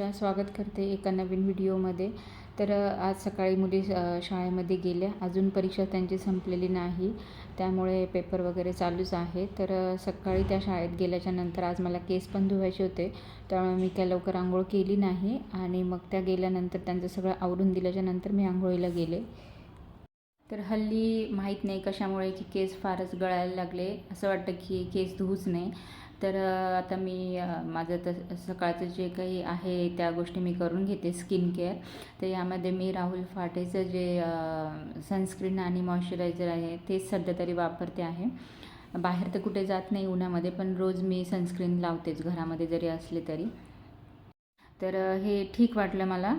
तुमच्या स्वागत करते एका नवीन व्हिडिओमध्ये. तर आज सकाळी मुली शाळेमध्ये गेल्या. अजून परीक्षा त्यांची संपलेली नाही. त्यामुळे पेपर वगैरे चालूच आहे. तर सकाळी त्या शाळेत गेल्याच्यानंतर आज मला केस पण धुवायचे होते. त्यामुळे मी काय लवकर आंघोळ केली नाही आणि मग त्या गेल्यानंतर त्यांचं सगळं आवरून दिल्याच्या नंतर मी आंघोळीला गेले. तर हल्ली माहीत नाही कशामुळे की केस फारच गळायला लागले. असं वाटतं की केस धुवूच नाही. तर आता मी माझं तर सकाळचं जे काही आहे त्या गोष्टी मी करून घेते स्किन केअर तर यामध्ये मी राहुल फाटेचं जे सनस्क्रीन आणि मॉइश्चरायझर आहे तेच सध्या तरी वापरते आहे. बाहेर तर कुठे जात नाही उन्हामध्ये पण रोज मी सनस्क्रीन लावतेच घरामध्ये जरी असले तरी. तर हे ठीक वाटलं मला.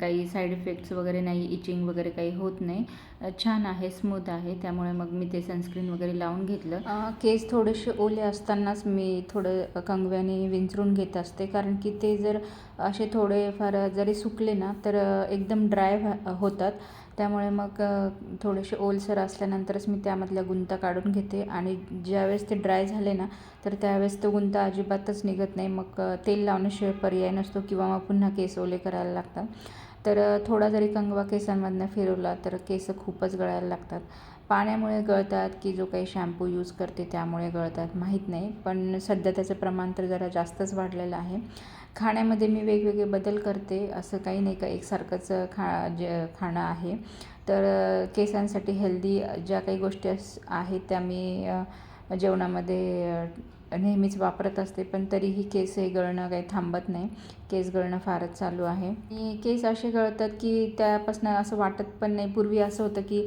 काही साईड इफेक्ट्स वगैरे नाही इचिंग वगैरे काही होत नाही. छान आहे स्मूथ आहे. त्यामुळे मग मी ते सनस्क्रीन वगैरे लावून घेतलं. केस थोडेसे ओले असतानाच मी थोडं कंगव्याने विंचरून घेत असते. कारण की ते जर असे थोडेफार जरी सुकले ना तर एकदम ड्राय होतात. त्यामुळे मग थोडेसे ओलसर असल्यानंतरच मी त्यामधल्या गुंता काढून घेते. आणि ज्यावेळेस ते ड्राय झाले ना तर त्यावेळेस तो गुंता अजिबातच निघत नाही. मग तेल लावण्याशिवाय पर्याय नसतो किंवा मग पुन्हा केस ओले करायला लागतात. तर थोडा जरी कंगवा केसांमधनं फिरवला तर केस खूपच गळायला लागतात. पाण्यामुळे गळतात की जो काही शॅम्पू यूज करते त्यामुळे गळतात माहीत नाही. पण सध्या त्याचं प्रमाण तर जरा जास्तच वाढलेलं आहे. खाण्यामध्ये मी वेगवेगळे बदल करते असं काही नाही का एकसारखंच खा जे खाणं आहे. तर केसांसाठी हेल्दी ज्या काही गोष्टी अस आहेत त्या मी जेवणामध्ये नेहमीच वापरत असते पण तरीही केस हे गळणं काही थांबत नाही. केस गळणं फारच चालू आहे. आणि केस असे गळतात की त्यापासून असं वाटत पण नाही. पूर्वी असं होतं की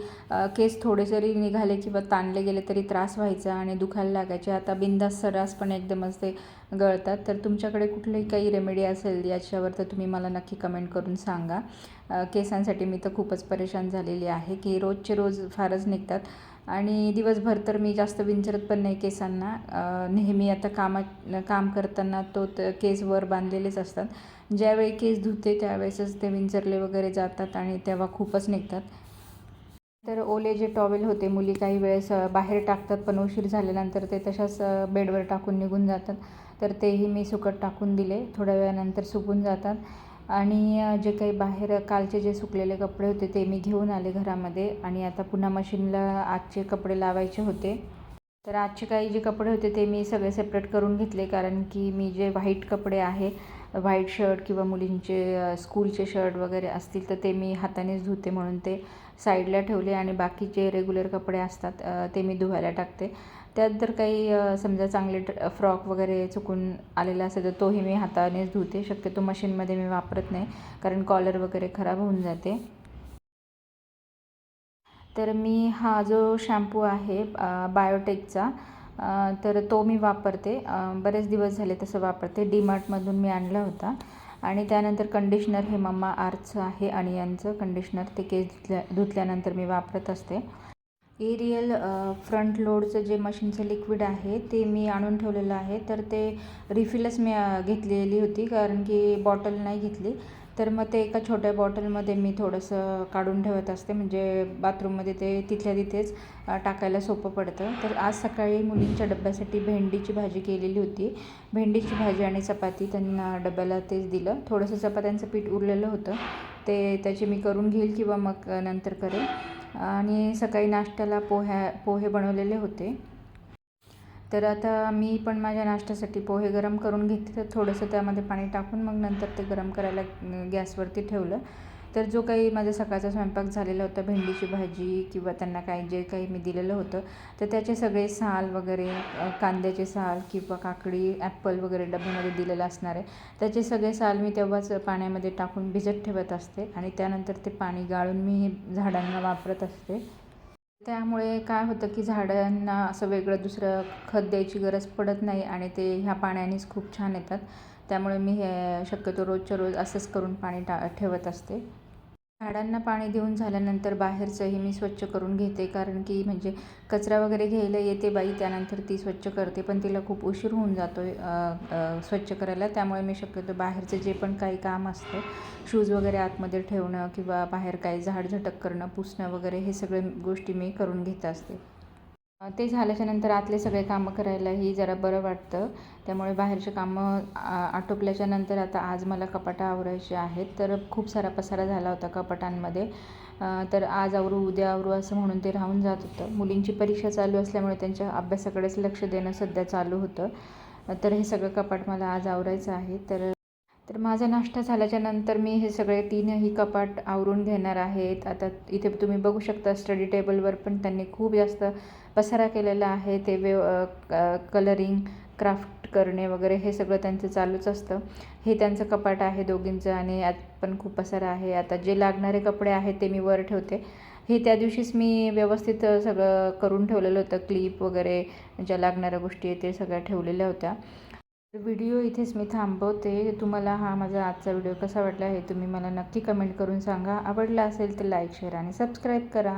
केस थोडे जरी निघाले किंवा ताणले गेले तरी त्रास व्हायचा आणि दुखायला लागायचे. आता बिंदास सर्रासपणे एकदमच ते गळतात. तर तुमच्याकडे कुठलीही काही रेमेडी असेल याच्यावर तर तुम्ही मला नक्की कमेंट करून सांगा. केसांसाठी मी तर खूपच परेशान झालेली आहे की रोजचे रोज फारच निघतात. आणि दिवसभर तर मी जास्त विंचरत पण नाही केसांना. नेहमी आता कामात काम करताना तो त केस वर बांधलेलेच असतात. ज्यावेळी केस धुते त्यावेळेसच ते विंचरले वगैरे जातात आणि तेव्हा खूपच निघतात. तर ओले जे टॉवेल होते मुली काही वेळेस बाहेर टाकतात पण उशीर झाल्यानंतर ते तशाच बेडवर टाकून निघून जातात. तर तेही मी सुकट टाकून दिले. थोड्या वेळानंतर सुकून जातात. आणि जे काही बाहेर कालचे जे सुकलेले कपडे होते ते मी घेऊन आले घरामध्ये आणि आता पुन्हा मशीनला आजचे कपडे लावायचे होते. तर आजचे काही जे कपडे होते ते मी सगळे सेपरेट करून घेतले कारण की मी जे व्हाईट कपडे आहे व्हाईट शर्ट किंवा मुलींचे स्कूलचे शर्ट वगैरे असतील तर ते मी हातानेच धुते म्हणून ते साईडला ठेवले आणि बाकीचे रेग्युलर कपडे असतात ते मी धुवायला टाकते. त्यात जर काही समजा चांगले फ्रॉक वगैरे चुकून आलेला असेल तर तोही मी हातानेच धुते. शक्यतो मशीनमध्ये मी वापरत नाही कारण कॉलर वगैरे खराब होऊन जाते. तर मी हा जो शॅम्पू आहे बायोटेकचा तर तो मी वापरते. बरेच दिवस झाले तसं वापरते. डीमार्टमधून मी आणला होता. आणि त्यानंतर कंडिशनर हे मम्मा आर्थचं आहे आणि यांचं कंडिशनर ते केस धुतल्या धुतल्यानंतर मी वापरत असते. एरियल फ्रंट लोडचं जे मशीनचं लिक्विड आहे ते मी आणून ठेवलेलं आहे. तर ते रिफिलच मी घेतलेली होती कारण की बॉटल नाही घेतली. तर मग ते एका छोट्या बॉटलमध्ये मी थोडंसं काढून ठेवत असते. म्हणजे बाथरूममध्ये ते तिथल्या तिथेच टाकायला सोपं पडतं. तर आज सकाळी मुलींच्या डब्यासाठी भेंडीची भाजी केलेली होती. भेंडीची भाजी आणि चपाती त्यांना डब्याला तेच दिलं. थोडंसं चपात्यांचं पीठ उरलेलं होतं. ते त्याचे मी करून घेईल किंवा मग नंतर करेल. आणि सकाळी नाश्त्याला पोह्या पोहे बनवलेले होते. तर आता मी पण माझ्या नाश्त्यासाठी पोहे गरम करून घेतले तर थोडंसं त्यामध्ये पाणी टाकून मग नंतर ते गरम करायला गॅसवरती ठेवलं. तर जो काही माझा सकाळचा स्वयंपाक झालेला होता भेंडीची भाजी किंवा त्यांना काही जे काही मी दिलेलं होतं तर त्याचे सगळे साल वगैरे कांद्याचे साल किंवा काकडी ॲपल वगैरे डब्यामध्ये दिलेलं असणार आहे. त्याचे सगळे साल मी तेव्हाच पाण्यामध्ये टाकून भिजत ठेवत असते आणि त्यानंतर ते पाणी गाळून मी हे झाडांना वापरत असते. त्यामुळे काय होतं की झाडांना असं वेगळं दुसरं खत द्यायची गरज पडत नाही आणि ते ह्या पाण्यानेच खूप छान येतात. त्यामुळे मी हे शक्यतो रोजच्या रोज असंच करून पाणी टा ठेवत असते. झाडांना पाणी देऊन झाल्यानंतर बाहेरचंही मी स्वच्छ करून घेते. कारण की म्हणजे कचरा वगैरे घ्यायला येते बाई त्यानंतर ती स्वच्छ करते. पण तिला खूप उशीर होऊन जातो आहे स्वच्छ करायला. त्यामुळे मी शक्यतो बाहेरचं जे पण काही काम असतं शूज वगैरे आतमध्ये ठेवणं किंवा बाहेर काही झाडझटक करणं पुसणं वगैरे हे सगळे गोष्टी मी करून घेत असते. ते झाल्याच्यानंतर आतले सगळे कामं करायलाही जरा बरं वाटतं. त्यामुळे बाहेरचे कामं आटोपल्याच्या नंतर आता आज मला कपाटं आवरायचे आहेत. तर खूप सारा पसारा झाला होता कपाटांमध्ये. तर आज आवरू उद्या आवरू असं म्हणून ते राहून जात होतं. मुलींची परीक्षा चालू असल्यामुळे त्यांच्या अभ्यासाकडेच लक्ष देणं सध्या चालू होतं. तर हे सगळं कपाट मला आज आवरायचं आहे. तर तर माझा नाश्ता झाल्याच्यानंतर मी हे सगळे तीनही कपाट आवरून घेणार आहेत. आता इथे तुम्ही बघू शकता स्टडी टेबलवर पण त्यांनी खूप जास्त पसारा केलेला आहे. ते व्यव कलरिंग क्राफ्ट करणे वगैरे हे सगळं त्यांचं चालूच असतं. हे त्यांचं कपाट आहे दोघींचं आणि यात पण खूप पसारा आहे. आता जे लागणारे कपडे आहेत ते मी वर ठेवते. हे त्या दिवशीच मी व्यवस्थित सगळं करून ठेवलेलं होतं. क्लिप वगैरे ज्या लागणाऱ्या गोष्टी आहेत ते सगळ्या ठेवलेल्या होत्या. व्हिडिओ इथेच मी थांबवते. तुम्हाला हा माझा आजचा व्हिडिओ कसा वाटला हे तुम्ही मला नक्की कमेंट करून सांगा. आवडला असेल तर लाईक शेअर आणि सबस्क्राईब करा.